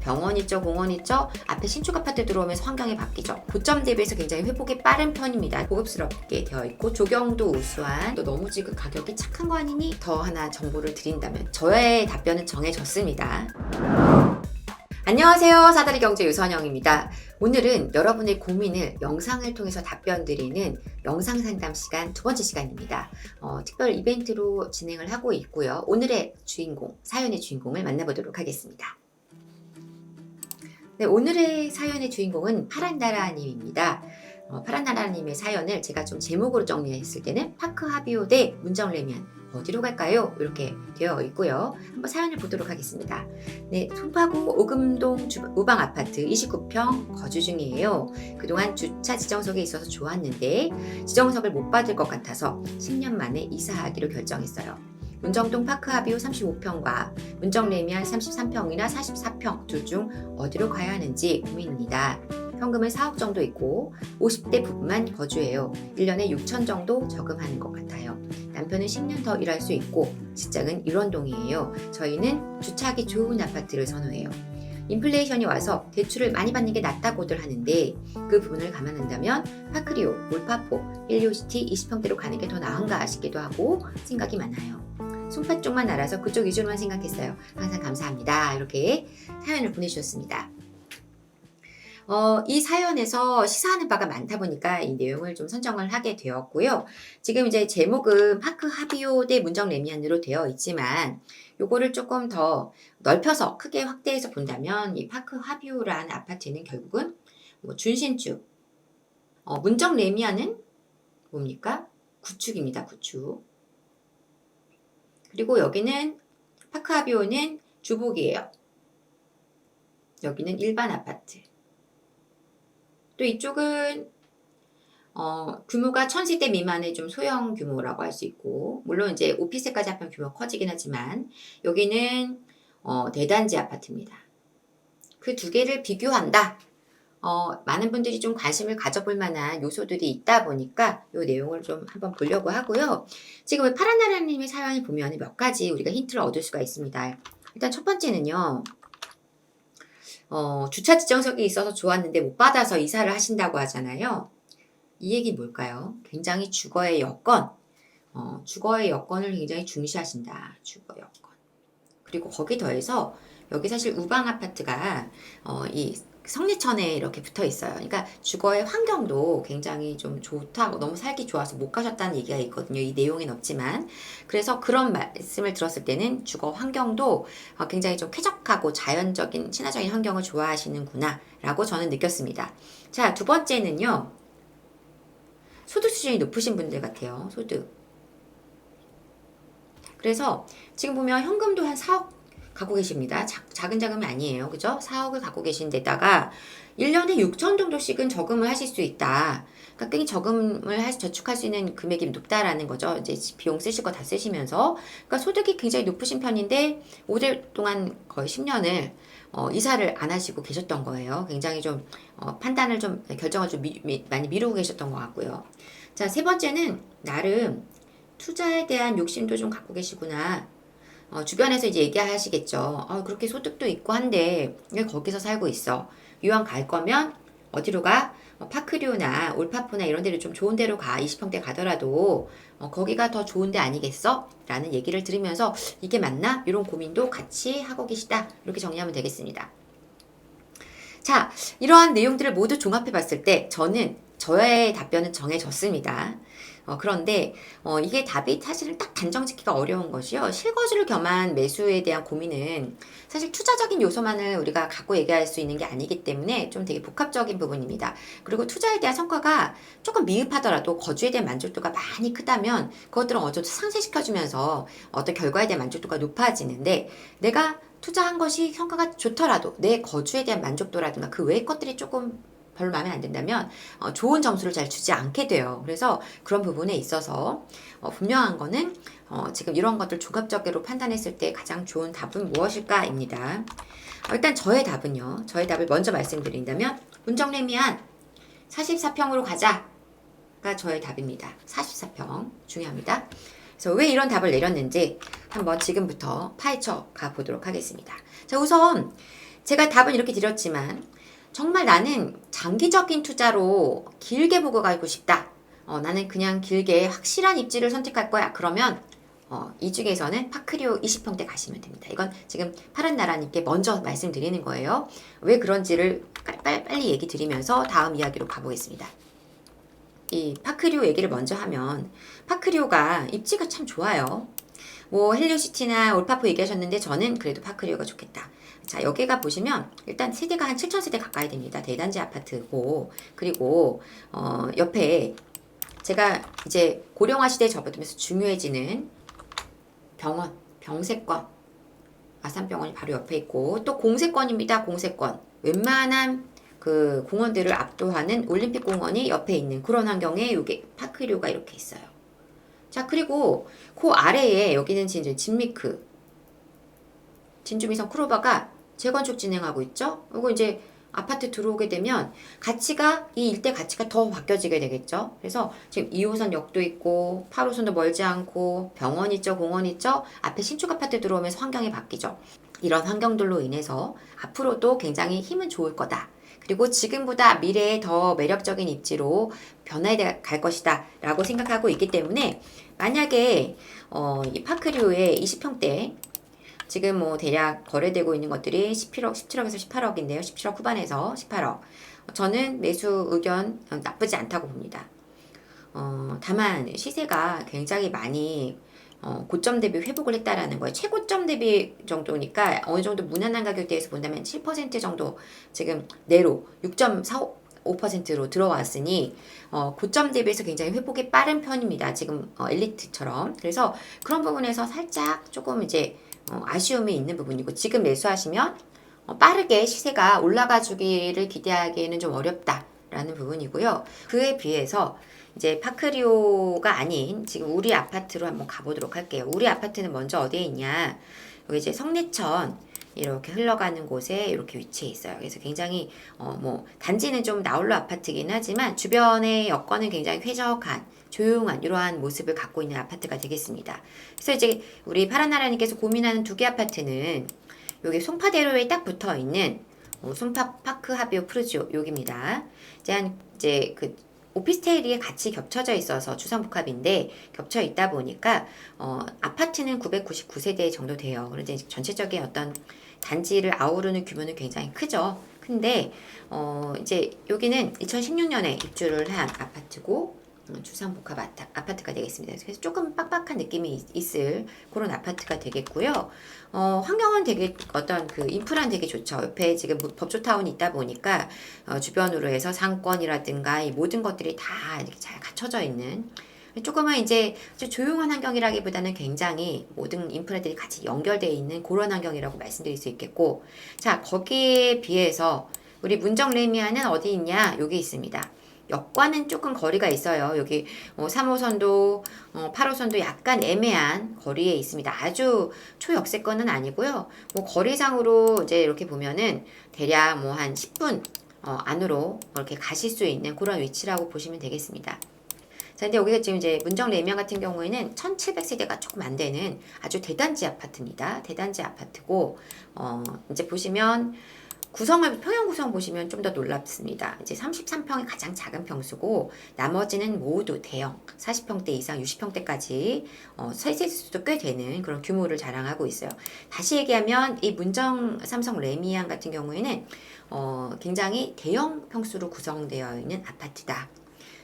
병원 있죠, 공원 있죠. 앞에 신축 아파트 들어오면서 환경이 바뀌죠. 고점 대비해서 굉장히 회복이 빠른 편입니다. 고급스럽게 되어 있고 조경도 우수한 또 너무 지금 가격이 착한 거 아니니 더 하나 정보를 드린다면 저의 답변은 정해졌습니다. 안녕하세요. 사다리 경제 유선영입니다. 오늘은 여러분의 고민을 영상을 통해서 답변 드리는 영상 상담 시간 두 번째 시간입니다. 어, 특별 이벤트로 진행을 하고 있고요. 오늘의 주인공, 사연의 주인공을 만나보도록 하겠습니다. 네, 오늘의 사연의 주인공은 파란나라님입니다. 어, 파란나라님의 사연을 제가 좀 제목으로 정리했을 때는 파크 하비오 대 문정레미안 어디로 갈까요? 이렇게 되어 있고요. 한번 사연을 보도록 하겠습니다. 네, 송파구 오금동 주- 우방 아파트 29평 거주 중이에요. 그동안 주차 지정석에 있어서 좋았는데 지정석을 못 받을 것 같아서 10년 만에 이사하기로 결정했어요. 문정동 파크 하비오 35평과 문정 레미안 33평이나 44평 둘 중 어디로 가야 하는지 고민입니다. 현금은 4억 정도 있고 50대 부부만 거주해요. 1년에 6천 정도 저금하는 것 같아요. 남편은 10년 더 일할 수 있고 직장은 일원동이에요. 저희는 주차하기 좋은 아파트를 선호해요. 인플레이션이 와서 대출을 많이 받는 게 낫다고들 하는데 그 부분을 감안한다면 파크리오, 몰파포, 힐리오시티 20평대로 가는 게 더 나은가 싶기도 하고 생각이 많아요. 송파 쪽만 알아서 그쪽 위주로만 생각했어요. 항상 감사합니다. 이렇게 사연을 보내주셨습니다. 어, 이 사연에서 시사하는 바가 많다 보니까 이 내용을 좀 선정을 하게 되었고요. 지금 이제 제목은 파크 하비오 대 문정 레미안으로 되어 있지만 요거를 조금 더 넓혀서 크게 확대해서 본다면 이 파크 하비오라는 아파트는 결국은 뭐 준신축, 어, 문정 레미안은 뭡니까? 구축입니다. 구축. 그리고 여기는 파크 하비오는 주복이에요. 여기는 일반 아파트. 또 이쪽은 어, 규모가 1000세대 미만의 좀 소형 규모라고 할 수 있고 물론 이제 오피스까지 합하면 규모가 커지긴 하지만 여기는 어, 대단지 아파트입니다. 그 두 개를 비교한다. 어, 많은 분들이 좀 관심을 가져볼 만한 요소들이 있다 보니까 이 내용을 좀 한번 보려고 하고요. 지금 파란나라님의 사연을 보면 몇 가지 우리가 힌트를 얻을 수가 있습니다. 일단 첫 번째는요. 어, 주차 지정석이 있어서 좋았는데 못 받아서 이사를 하신다고 하잖아요. 이 얘기 뭘까요? 굉장히 주거의 여건, 어, 주거의 여건을 굉장히 중시하신다. 주거 여건. 그리고 거기 더해서 여기 사실 우방 아파트가 어, 이 성내천에 이렇게 붙어 있어요. 그러니까 주거의 환경도 굉장히 좀 좋다고 너무 살기 좋아서 못 가셨다는 얘기가 있거든요. 이 내용엔 없지만 그래서 그런 말씀을 들었을 때는 주거 환경도 어, 굉장히 좀 쾌적하고 자연적인 친화적인 환경을 좋아하시는구나라고 저는 느꼈습니다. 자, 두 번째는요. 소득 수준이 높으신 분들 같아요. 소득. 그래서 지금 보면 현금도 한 4억 갖고 계십니다. 자, 작은 자금이 아니에요. 그죠? 4억을 갖고 계신 데다가 1년에 6천 정도씩은 저금을 하실 수 있다. 그러니까 꽤 저금을 할, 저축할 수 있는 금액이 높다라는 거죠. 이제 비용 쓰실 거 다 쓰시면서. 그러니까 소득이 굉장히 높으신 편인데 5대 동안 거의 10년을 어, 이사를 안 하시고 계셨던 거예요. 굉장히 좀 어, 판단을 좀 결정을 좀 미, 미, 많이 미루고 계셨던 것 같고요. 자, 세 번째는 나름 투자에 대한 욕심도 좀 갖고 계시구나. 어, 주변에서 이제 얘기하시겠죠. 어, 그렇게 소득도 있고 한데 왜 거기서 살고 있어? 유학 갈 거면 어디로 가? 어, 파크류나 올파포나 이런 데를 좀 좋은 데로 가. 20평대 가더라도 어, 거기가 더 좋은 데 아니겠어? 라는 얘기를 들으면서 이게 맞나? 이런 고민도 같이 하고 계시다. 이렇게 정리하면 되겠습니다. 자, 이러한 내용들을 모두 종합해 봤을 때 저는 저의 답변은 정해졌습니다. 어, 그런데 어, 이게 답이 사실은 딱 단정 짓기가 어려운 것이요. 실거주를 겸한 매수에 대한 고민은 사실 투자적인 요소만을 우리가 갖고 얘기할 수 있는 게 아니기 때문에 좀 되게 복합적인 부분입니다. 그리고 투자에 대한 성과가 조금 미흡하더라도 거주에 대한 만족도가 많이 크다면 그것들은 정도 상쇄시켜주면서 어떤 결과에 대한 만족도가 높아지는데 내가 투자한 것이 성과가 좋더라도 내 거주에 대한 만족도라든가 그 외의 것들이 조금 별로 마음에 안 든다면 어, 좋은 점수를 잘 주지 않게 돼요. 그래서 그런 부분에 있어서 어, 분명한 거는 어, 지금 이런 것들 종합적으로 판단했을 때 가장 좋은 답은 무엇일까입니다. 어, 일단 저의 답은요. 저의 답을 먼저 말씀드린다면 문정래미안 44평으로 가자가 저의 답입니다. 44평 중요합니다. 그래서 왜 이런 답을 내렸는지 한번 지금부터 파헤쳐 가 보도록 하겠습니다. 자, 우선 제가 답은 이렇게 드렸지만 정말 나는 장기적인 투자로 길게 보고 가고 싶다. 어, 나는 그냥 길게 확실한 입지를 선택할 거야. 그러면 어, 이 중에서는 파크리오 20평대 가시면 됩니다. 이건 지금 파란 나라님께 먼저 말씀드리는 거예요. 왜 그런지를 빨리, 빨리 얘기 드리면서 다음 이야기로 가보겠습니다. 이 파크리오 얘기를 먼저 하면 파크리오가 입지가 참 좋아요. 뭐 헬리오시티나 올파프 얘기하셨는데 저는 그래도 파크리오가 좋겠다. 자 여기가 보시면 일단 세대가 한 7천 세대 가까이 됩니다. 대단지 아파트고 그리고 어, 옆에 제가 이제 고령화 시대에 접어들면서 중요해지는 병원, 병세권, 아산병원이 바로 옆에 있고 또 공세권입니다. 공세권. 웬만한 그 공원들을 압도하는 올림픽 공원이 옆에 있는 그런 환경에 요게 파크류가 이렇게 있어요. 자 그리고 그 아래에 여기는 이제 진미크 진주미성 크로바가 재건축 진행하고 있죠. 이거 이제 아파트 들어오게 되면 가치가 이 일대 가치가 더 바뀌어지게 되겠죠. 그래서 지금 2호선 역도 있고 8호선도 멀지 않고 병원 있죠, 공원 있죠. 앞에 신축 아파트 들어오면서 환경이 바뀌죠. 이런 환경들로 인해서 앞으로도 굉장히 힘은 좋을 거다. 그리고 지금보다 미래에 더 매력적인 입지로 변화해 갈 것이다 라고 생각하고 있기 때문에 만약에 어, 이 파크류의 20평대 지금 뭐 대략 거래되고 있는 것들이 11억, 17억에서 18억인데요. 17억 후반에서 18억. 저는 매수 의견 나쁘지 않다고 봅니다. 어, 다만 시세가 굉장히 많이 어, 고점 대비 회복을 했다라는 거예요. 최고점 대비 정도니까 어느 정도 무난한 가격대에서 본다면 7% 정도 지금 내로 6.45%로 들어왔으니 어, 고점 대비해서 굉장히 회복이 빠른 편입니다. 지금 어, 엘리트처럼. 그래서 그런 부분에서 살짝 조금 이제 어, 아쉬움이 있는 부분이고 지금 매수하시면 어, 빠르게 시세가 올라가 주기를 기대하기에는 좀 어렵다라는 부분이고요. 그에 비해서 이제 파크리오가 아닌 지금 우리 아파트로 한번 가보도록 할게요. 우리 아파트는 먼저 어디에 있냐? 여기 이제 성내천 이렇게 흘러가는 곳에 이렇게 위치해 있어요. 그래서 굉장히 어 뭐 단지는 좀 나홀로 아파트긴 하지만 주변의 여건은 굉장히 쾌적한 조용한 이러한 모습을 갖고 있는 아파트가 되겠습니다. 그래서 이제 우리 파란나라님께서 고민하는 두 개 아파트는 여기 송파대로에 딱 붙어 있는 어, 송파 파크 하비오 프루지오 여기입니다. 이제 한 이제 그 오피스텔이 같이 겹쳐져 있어서 주상복합인데 겹쳐 있다 보니까 어, 아파트는 999세대 정도 돼요. 그런데 전체적인 어떤 단지를 아우르는 규모는 굉장히 크죠. 근데 어, 이제 여기는 2016년에 입주를 한 아파트고 음, 주상복합 아파트가 되겠습니다. 그래서 조금 빡빡한 느낌이 있, 을 그런 아파트가 되겠고요. 어, 환경은 되게 어떤 그 인프라는 되게 좋죠. 옆에 지금 뭐 법조타운이 있다 보니까 어, 주변으로 해서 상권이라든가 이 모든 것들이 다 이렇게 잘 갖춰져 있는 조금은 이제 조용한 환경이라기보다는 굉장히 모든 인프라들이 같이 연결되어 있는 그런 환경이라고 말씀드릴 수 있겠고 자 거기에 비해서 우리 문정 레미아는 어디 있냐 여기 있습니다. 역과는 조금 거리가 있어요. 여기 어, 3호선도 어, 8호선도 약간 애매한 거리에 있습니다. 아주 초역세권은 아니고요. 뭐 거리상으로 이제 이렇게 보면은 대략 뭐 한 10분 어, 안으로 이렇게 가실 수 있는 그런 위치라고 보시면 되겠습니다. 자, 근데 여기가 지금 이제 문정 레미안 같은 경우에는 1700세대가 조금 안 되는 아주 대단지 아파트입니다. 대단지 아파트고, 어, 이제 보시면 구성을 평형 구성 보시면 좀 더 놀랍습니다. 이제 33평이 가장 작은 평수고 나머지는 모두 대형 40평대 이상 60평대까지 어, 세대수도 꽤 되는 그런 규모를 자랑하고 있어요. 다시 얘기하면 이 문정 삼성 레미안 같은 경우에는 어, 굉장히 대형 평수로 구성되어 있는 아파트다.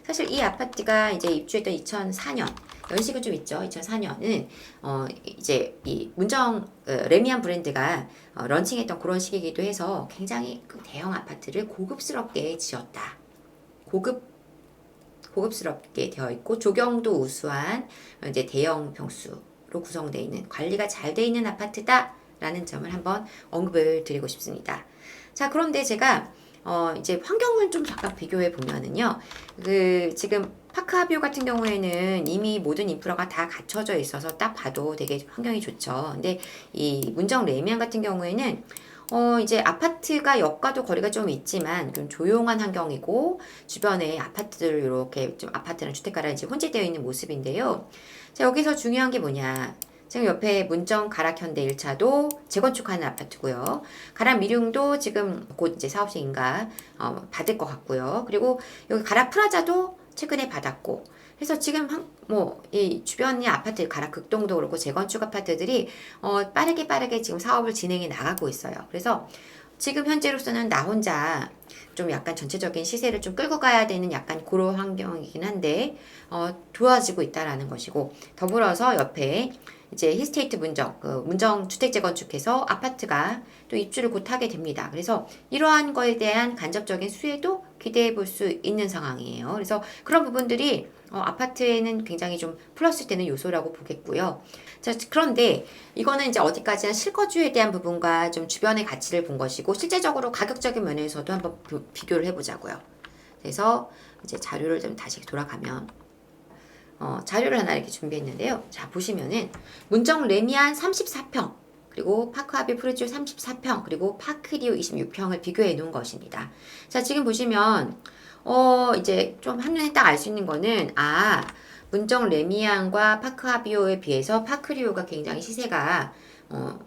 사실 이 아파트가 이제 입주했던 2004년 연식은 좀 있죠. 2004년은 어 이제 이 문정 어, 레미안 브랜드가 어, 런칭했던 그런 시기이기도 해서 굉장히 그 대형 아파트를 고급스럽게 지었다. 고급 고급스럽게 되어 있고 조경도 우수한 이제 대형 평수로 구성되어 있는 관리가 잘 되어 있는 아파트다라는 점을 한번 언급을 드리고 싶습니다. 자, 그런데 제가 어, 이제 환경을 좀 잠깐 비교해 보면은요. 그, 지금 파크하비오 같은 경우에는 이미 모든 인프라가 다 갖춰져 있어서 딱 봐도 되게 환경이 좋죠. 근데 이 문정 레미안 같은 경우에는 어, 이제 아파트가 역과도 거리가 좀 있지만 좀 조용한 환경이고 주변에 아파트들 이렇게 좀 아파트나 주택가랑 이제 혼재되어 있는 모습인데요. 자, 여기서 중요한 게 뭐냐. 지금 옆에 문정 가락현대 1차도 재건축하는 아파트고요. 가락 미룡도 지금 곧 이제 사업시인가 어, 받을 것 같고요. 그리고 여기 가락 프라자도 최근에 받았고 그래서 지금 뭐 이 주변의 아파트 가락 극동도 그렇고 재건축 아파트들이 어, 빠르게 빠르게 지금 사업을 진행해 나가고 있어요. 그래서 지금 현재로서는 나 혼자 좀 약간 전체적인 시세를 좀 끌고 가야 되는 약간 그런 환경이긴 한데 어, 좋아지고 있다라는 것이고 더불어서 옆에 이제 힐스테이트 문정 그 문정 주택 재건축해서 아파트가 또 입주를 곧 하게 됩니다. 그래서 이러한 거에 대한 간접적인 수혜도 기대해 볼 수 있는 상황이에요. 그래서 그런 부분들이 어, 아파트에는 굉장히 좀 플러스 되는 요소라고 보겠고요. 자, 그런데 이거는 이제 어디까지나 실거주에 대한 부분과 좀 주변의 가치를 본 것이고 실제적으로 가격적인 면에서도 한번 비- 비교를 해보자고요. 그래서 이제 자료를 좀 다시 돌아가면 어, 자료를 하나 이렇게 준비했는데요. 자 보시면은 문정 레미안 34평 그리고 파크하비 프루지오 34평 그리고 파크리오 26평을 비교해 놓은 것입니다. 자 지금 보시면 어 이제 좀 한눈에 딱 알 수 있는 거는 아 문정 레미안과 파크하비오에 비해서 파크리오가 굉장히 시세가 어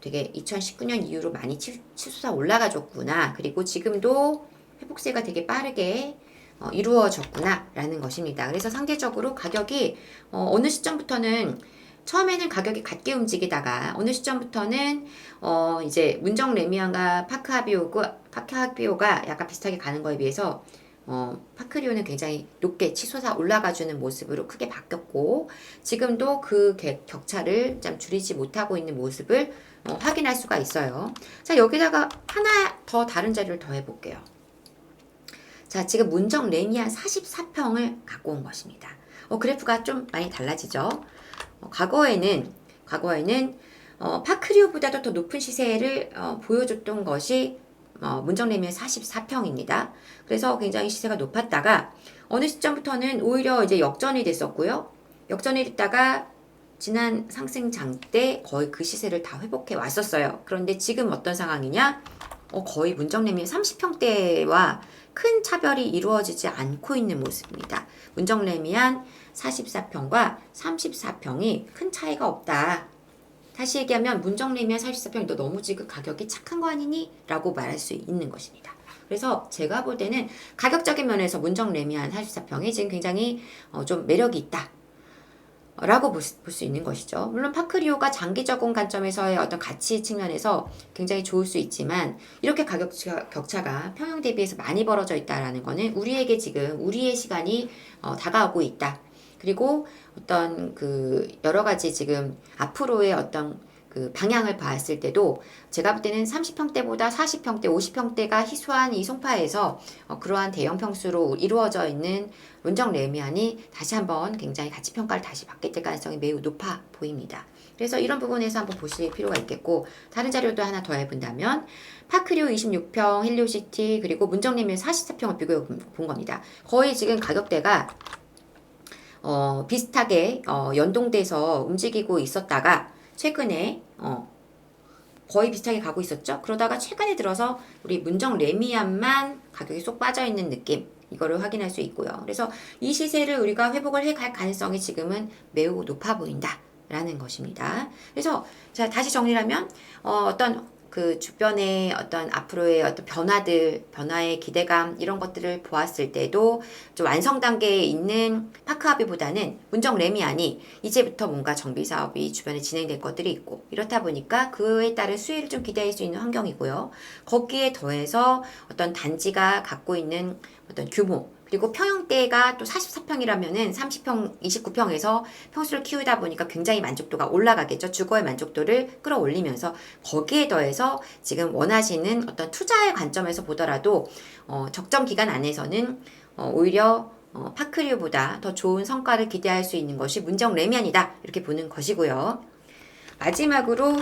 되게 2019년 이후로 많이 치, 치솟아 올라가줬구나. 그리고 지금도 회복세가 되게 빠르게 어, 이루어졌구나라는 것입니다. 그래서 상대적으로 가격이 어, 어느 시점부터는 처음에는 가격이 같게 움직이다가 어느 시점부터는 어 이제 문정 레미안과 파크하비오가 파크하비오가 약간 비슷하게 가는 거에 비해서 어 파크리오는 굉장히 높게 치솟아 올라가주는 모습으로 크게 바뀌었고 지금도 그 개- 격차를 좀 줄이지 못하고 있는 모습을 어, 확인할 수가 있어요. 자 여기다가 하나 더 다른 자료를 더 해볼게요. 자, 지금 문정 레미안 44평을 갖고 온 것입니다. 어, 그래프가 좀 많이 달라지죠. 어, 과거에는 과거에는 어, 파크리오보다도 더 높은 시세를 어, 보여줬던 것이 어, 문정 레미안 44평입니다. 그래서 굉장히 시세가 높았다가 어느 시점부터는 오히려 이제 역전이 됐었고요. 역전이 됐다가 지난 상승장 때 거의 그 시세를 다 회복해 왔었어요. 그런데 지금 어떤 상황이냐? 어, 거의 문정레미안 30평대와 큰 차별이 이루어지지 않고 있는 모습입니다. 문정레미안 44평과 34평이 큰 차이가 없다. 다시 얘기하면 문정레미안 44평이 너 너무 지금 가격이 착한 거 아니니? 라고 말할 수 있는 것입니다. 그래서 제가 볼 때는 가격적인 면에서 문정레미안 44평이 지금 굉장히 어, 좀 매력이 있다. 라고 볼 수 있는 것이죠. 물론 파크리오가 장기적인 관점에서의 어떤 가치 측면에서 굉장히 좋을 수 있지만 이렇게 가격 차- 격차가 평형 대비해서 많이 벌어져 있다라는 거는 우리에게 지금 우리의 시간이 어, 다가오고 있다. 그리고 어떤 그 여러 가지 지금 앞으로의 어떤 그 방향을 봤을 때도 제가 볼 때는 30평대보다 40평대, 50평대가 희소한 이 송파에서 어, 그러한 대형 평수로 이루어져 있는 문정 레미안이 다시 한번 굉장히 가치 평가를 다시 받게 될 가능성이 매우 높아 보입니다. 그래서 이런 부분에서 한번 보실 필요가 있겠고 다른 자료도 하나 더 해본다면 파크리오 26평, 헬리오시티 그리고 문정 레미안 44평을 비교해 본 겁니다. 거의 지금 가격대가 어, 비슷하게 어, 연동돼서 움직이고 있었다가 최근에 어, 거의 비슷하게 가고 있었죠. 그러다가 최근에 들어서 우리 문정 레미안만 가격이 쏙 빠져 있는 느낌 이거를 확인할 수 있고요. 그래서 이 시세를 우리가 회복을 해 갈 가능성이 지금은 매우 높아 보인다 라는 것입니다. 그래서 자 다시 정리하면 어, 어떤 그 주변의 어떤 앞으로의 어떤 변화들, 변화의 기대감 이런 것들을 보았을 때도 좀 완성 단계에 있는 파크하비보다는 문정 레미안이 이제부터 뭔가 정비 사업이 주변에 진행될 것들이 있고 이렇다 보니까 그에 따른 수혜를 좀 기대할 수 있는 환경이고요. 거기에 더해서 어떤 단지가 갖고 있는 어떤 규모 그리고 평형대가 또 44평이라면은 30평, 29평에서 평수를 키우다 보니까 굉장히 만족도가 올라가겠죠. 주거의 만족도를 끌어올리면서 거기에 더해서 지금 원하시는 어떤 투자의 관점에서 보더라도 어, 적정 기간 안에서는 어, 오히려 어, 파크리오보다 더 좋은 성과를 기대할 수 있는 것이 문정 레미안이다 이렇게 보는 것이고요. 마지막으로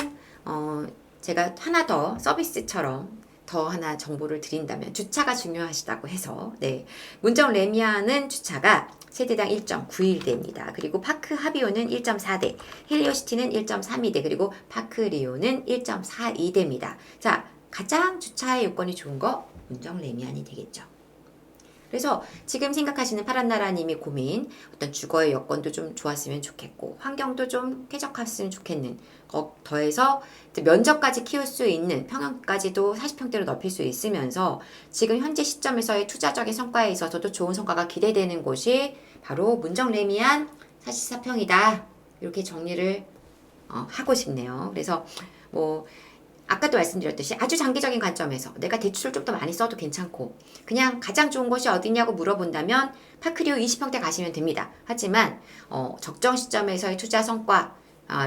어, 제가 하나 더 서비스처럼 더 하나 정보를 드린다면 주차가 중요하시다고 해서 네 문정 레미안은 주차가 세대당 1.91대입니다. 그리고 파크 하비오는 1.4대, 헬리오시티는 1.32대, 그리고 파크 리오는 1.42대입니다. 자 가장 주차의 요건이 좋은 거 문정 레미안이 되겠죠. 그래서 지금 생각하시는 파란나라님이 고민, 어떤 주거의 여건도 좀 좋았으면 좋겠고, 환경도 좀 쾌적했으면 좋겠는, 거, 더해서 면적까지 키울 수 있는 평형까지도 40평대로 넓힐 수 있으면서 지금 현재 시점에서의 투자적인 성과에 있어서도 좋은 성과가 기대되는 곳이 바로 문정레미안 44평이다. 이렇게 정리를 어, 하고 싶네요. 그래서 뭐 아까도 말씀드렸듯이 아주 장기적인 관점에서 내가 대출을 좀 더 많이 써도 괜찮고 그냥 가장 좋은 곳이 어디냐고 물어본다면 파크리오 20평대 가시면 됩니다. 하지만 어, 적정 시점에서의 투자 성과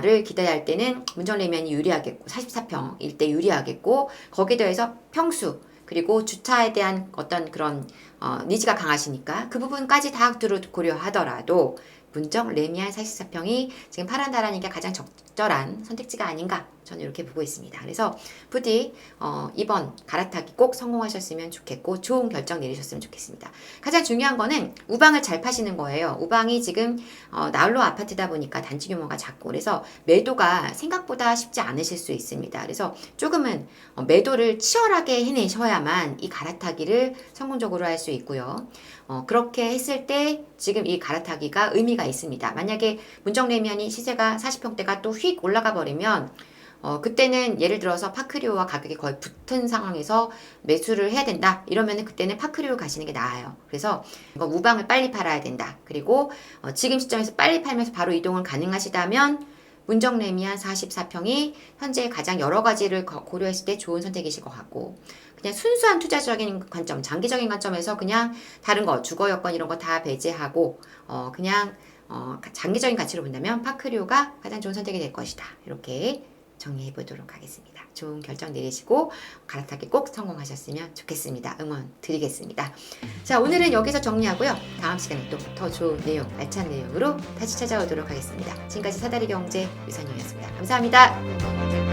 를 기대할 때는 문정레면이 유리하겠고 44평일 때 유리하겠고 거기에 더해서 평수 그리고 주차에 대한 어떤 그런 어, 니즈가 강하시니까 그 부분까지 다 고려하더라도 문정 레미안 44평이 지금 파란다라니까 가장 적절한 선택지가 아닌가 저는 이렇게 보고 있습니다. 그래서 부디 어, 이번 갈아타기 꼭 성공하셨으면 좋겠고 좋은 결정 내리셨으면 좋겠습니다. 가장 중요한 거는 우방을 잘 파시는 거예요. 우방이 지금 어, 나홀로 아파트다 보니까 단지 규모가 작고 그래서 매도가 생각보다 쉽지 않으실 수 있습니다. 그래서 조금은 어, 매도를 치열하게 해내셔야만 이 갈아타기를 성공적으로 할 수 있고요. 어, 그렇게 했을 때 지금 이 갈아타기가 의미가 있습니다. 만약에 문정레미안이 시세가 40평대가 또 휙 올라가 버리면 어, 그때는 예를 들어서 파크리오와 가격이 거의 붙은 상황에서 매수를 해야 된다. 이러면은 그때는 파크리오 가시는 게 나아요. 그래서 이거 우방을 빨리 팔아야 된다. 그리고 어, 지금 시점에서 빨리 팔면서 바로 이동을 가능하시다면 문정레미안 44평이 현재 가장 여러 가지를 거- 고려했을 때 좋은 선택이실 것 같고 그냥 순수한 투자적인 관점, 장기적인 관점에서 그냥 다른 거 주거 여건 이런 거 다 배제하고 어 그냥 어 장기적인 가치로 본다면 파크리오가 가장 좋은 선택이 될 것이다. 이렇게 정리해 보도록 하겠습니다. 좋은 결정 내리시고 갈아타기 꼭 성공하셨으면 좋겠습니다. 응원 드리겠습니다. 자, 오늘은 여기서 정리하고요. 다음 시간에 또 더 좋은 내용, 알찬 내용으로 다시 찾아오도록 하겠습니다. 지금까지 사다리 경제 유선이었습니다. 감사합니다.